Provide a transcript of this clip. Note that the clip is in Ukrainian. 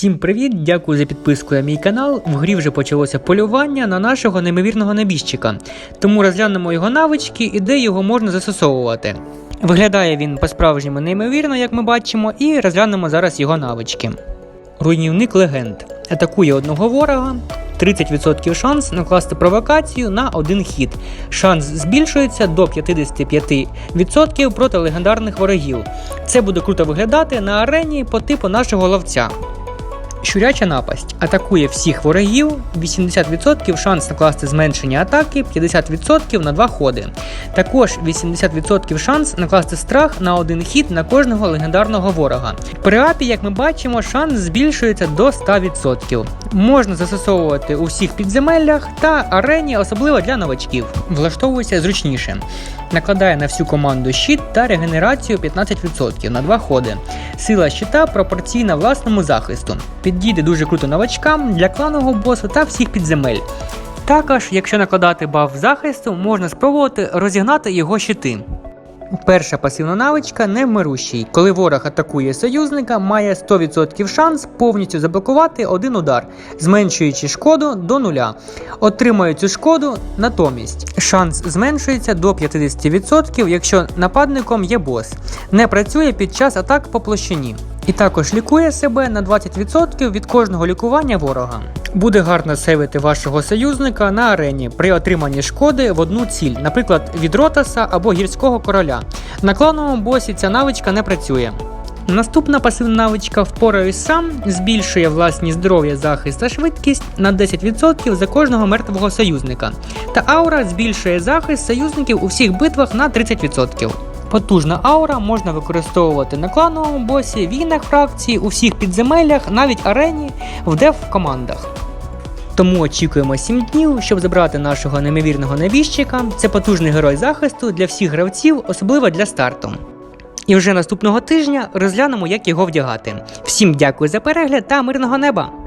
Всім привіт! Дякую за підписку на мій канал. В грі вже почалося полювання на нашого неймовірного небіжчика. Тому розглянемо його навички і де його можна застосовувати. Виглядає він по-справжньому неймовірно, як ми бачимо, і розглянемо зараз його навички. Руйнівник легенд атакує одного ворога. 30% шанс накласти провокацію на один хід. Шанс збільшується до 55% проти легендарних ворогів. Це буде круто виглядати на арені по типу нашого ловця. Щуряча напасть атакує всіх ворогів, 80% шанс накласти зменшення атаки, 50% на два ходи. Також 80% шанс накласти страх на один хід на кожного легендарного ворога. При апі, як ми бачимо, шанс збільшується до 100%. Можна застосовувати у всіх підземеллях та арені, особливо для новачків. Влаштовується зручніше. Накладає на всю команду щит та регенерацію 15% на два ходи. Сила щита пропорційна власному захисту. Підійде дуже круто новачкам для кланового босу та всіх підземель. Також, якщо накладати баф захисту, можна спробувати розігнати його щити. Перша пасивна навичка невмирущий. Коли ворог атакує союзника, має 100% шанс повністю заблокувати один удар, зменшуючи шкоду до нуля. Отримує цю шкоду натомість. Шанс зменшується до 50%, якщо нападником є бос. Не працює під час атак по площині. І також лікує себе на 20% від кожного лікування ворога. Буде гарно сейвити вашого союзника на арені при отриманні шкоди в одну ціль, наприклад, від Ротаса або гірського короля. На клановому босі ця навичка не працює. Наступна пасивна навичка впораюсь сам збільшує власні здоров'я, захист та швидкість на 10% за кожного мертвого союзника. Та аура збільшує захист союзників у всіх битвах на 30%. Потужна аура можна використовувати на клановому босі, війнах фракції, у всіх підземеллях, навіть арені, в дев командах. Тому очікуємо 7 днів, щоб забрати нашого неймовірного навіщика. Це потужний герой захисту для всіх гравців, особливо для старту. І вже наступного тижня розглянемо, як його вдягати. Всім дякую за перегляд та мирного неба!